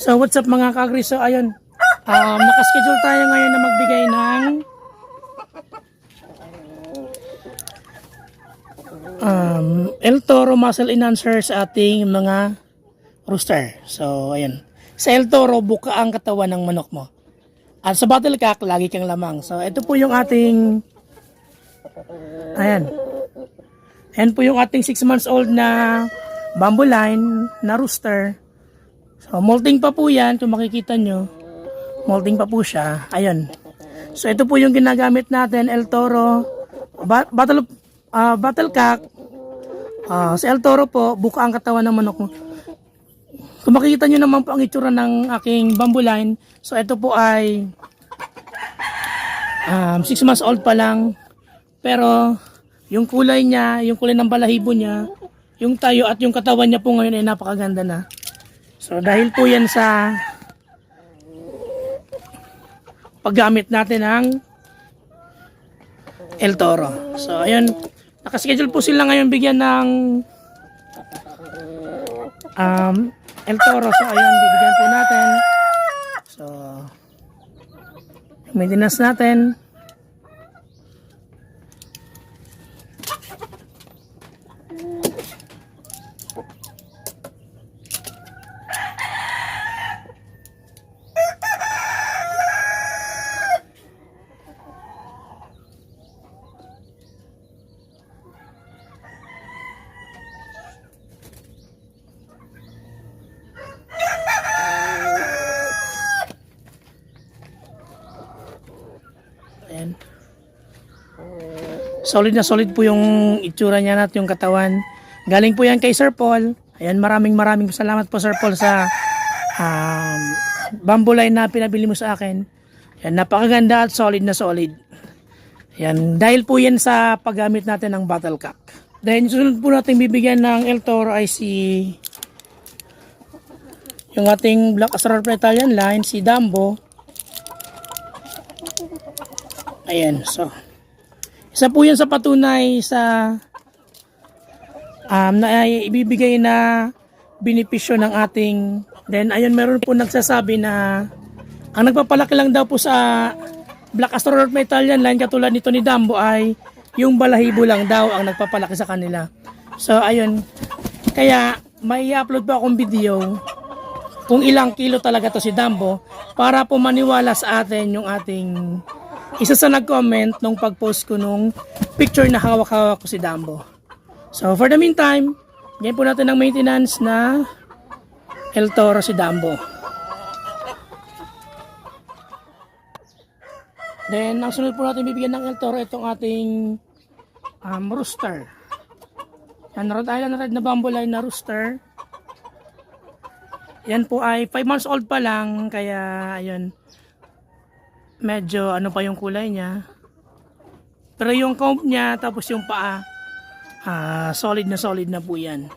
So what's up mga kagri? So ayun, um, nakaschedule tayo ngayon na magbigay ng um, El Toro Muscle Enhancer sa ating mga rooster. So ayun, sa El Toro buka ang katawan ng manok mo. At sa Battle Cock, lagi kang lamang. So ito po yung ating ayan. Ayan po yung ating 6 months old na bamboo line na rooster. So, molting pa po yan, kung makikita nyo. Molting pa po siya. Ayun. So, ito po yung ginagamit natin, El Toro. Ba- battle, ah, battle cock. Ah, sa El Toro po, buka ang katawan ng manok mo. Kung makikita nyo naman po ang itsura ng aking bamboo line. So, ito po ay 6 months old pa lang. Pero, yung kulay niya, yung kulay ng balahibo niya, yung tayo at yung katawan niya po ngayon ay napakaganda na. So dahil po yan sa paggamit natin ng El Toro. So ayun, nakaschedule po sila ngayon bigyan ng um, El Toro. So ayun, bibigyan po natin. So maintenance natin. Ayan. Solid na solid po yung itsura niya at yung katawan. Galing po yan kay Sir Paul. Ayan, maraming maraming salamat po Sir Paul sa um, bamboo line na pinabili mo sa akin. Ayan, napakaganda at solid na solid. Ayan, dahil po yan sa paggamit natin ng battle cock. Dahil sunod po natin bibigyan ng El Toro ay si yung ating Black Astral Italian line, si Dambo. Ayan, so. Isa po yan sa patunay sa um, na ibibigay na benepisyo ng ating then ayun meron po nagsasabi na ang nagpapalaki lang daw po sa Black Astronaut Italian line katulad nito ni Dambo ay yung balahibo lang daw ang nagpapalaki sa kanila. So ayun, kaya may upload po akong video kung ilang kilo talaga to si Dambo para po maniwala sa atin yung ating isa sa nag-comment nung pag-post ko nung picture na hawak-hawak ko si Dambo. So for the meantime, ganyan po natin ng maintenance na El Toro si Dambo. Then, ang sunod po natin bibigyan ng El Toro itong ating um, rooster. Yan, Rhode Island Red na bamboo line na rooster. Yan po ay 5 months old pa lang, kaya ayun, medyo ano pa yung kulay niya. Pero yung comb niya, tapos yung paa, ah, solid na solid na po yan.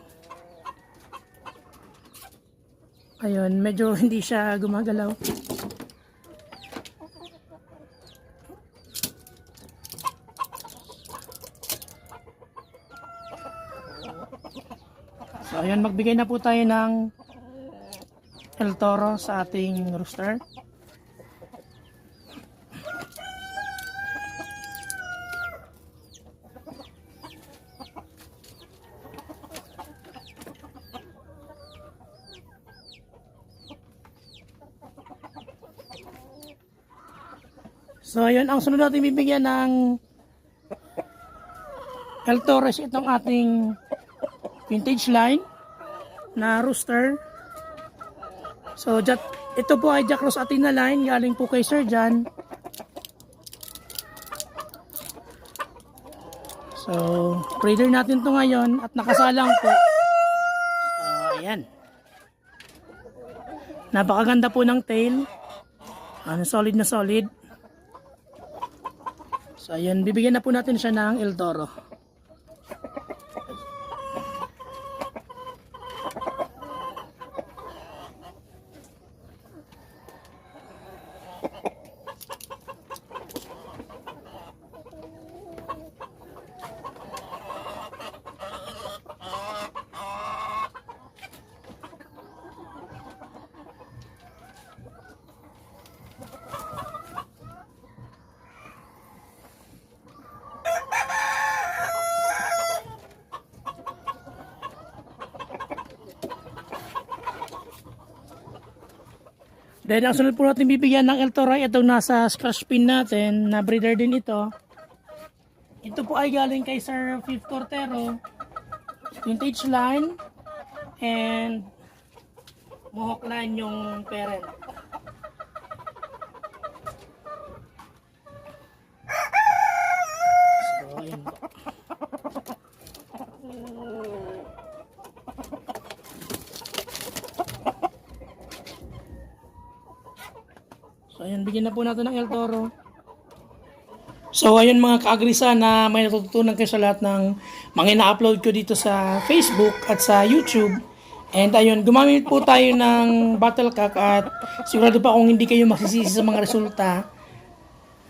Ayun, medyo hindi siya gumagalaw. So ayun, magbigay na po tayo ng El Toro sa ating rooster. So ayun, ang sunod natin bibigyan ng El Torres itong ating vintage line na rooster. So Jack, ito po ay Jack Ross Atina line galing po kay Sir John. So, breeder natin to ngayon at nakasalang po. So, ayan. Napakaganda po ng tail. Ano, solid na solid. So, ayan. Bibigyan na po natin siya ng El Toro. Then ang sunod po natin bibigyan ng El Toro, ito nasa scratch pin natin, na breeder din ito. Ito po ay galing kay Sir Fifth Cortero, vintage line, and mohawk line yung parent. So, ayun po. So ayun, bigyan na po natin ng El Toro. So ayun mga kaagrisa na may natututunan kayo sa lahat ng mga ina-upload ko dito sa Facebook at sa YouTube. And ayun, gumamit po tayo ng Battlecock at sigurado pa kung hindi kayo masisisi sa mga resulta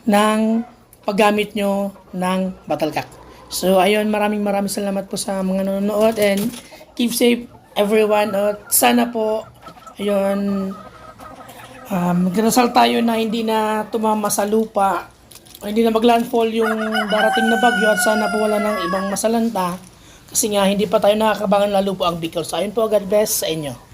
ng paggamit nyo ng Battlecock. So ayun, maraming maraming salamat po sa mga nanonood and keep safe everyone. At sana po, ayun, um, magdasal tayo na hindi na tumama sa lupa o hindi na maglandfall yung darating na bagyo at sana po wala ng ibang masalanta kasi nga hindi pa tayo nakakabangan lalo po ang Bicol. So ayun po, God bless sa inyo.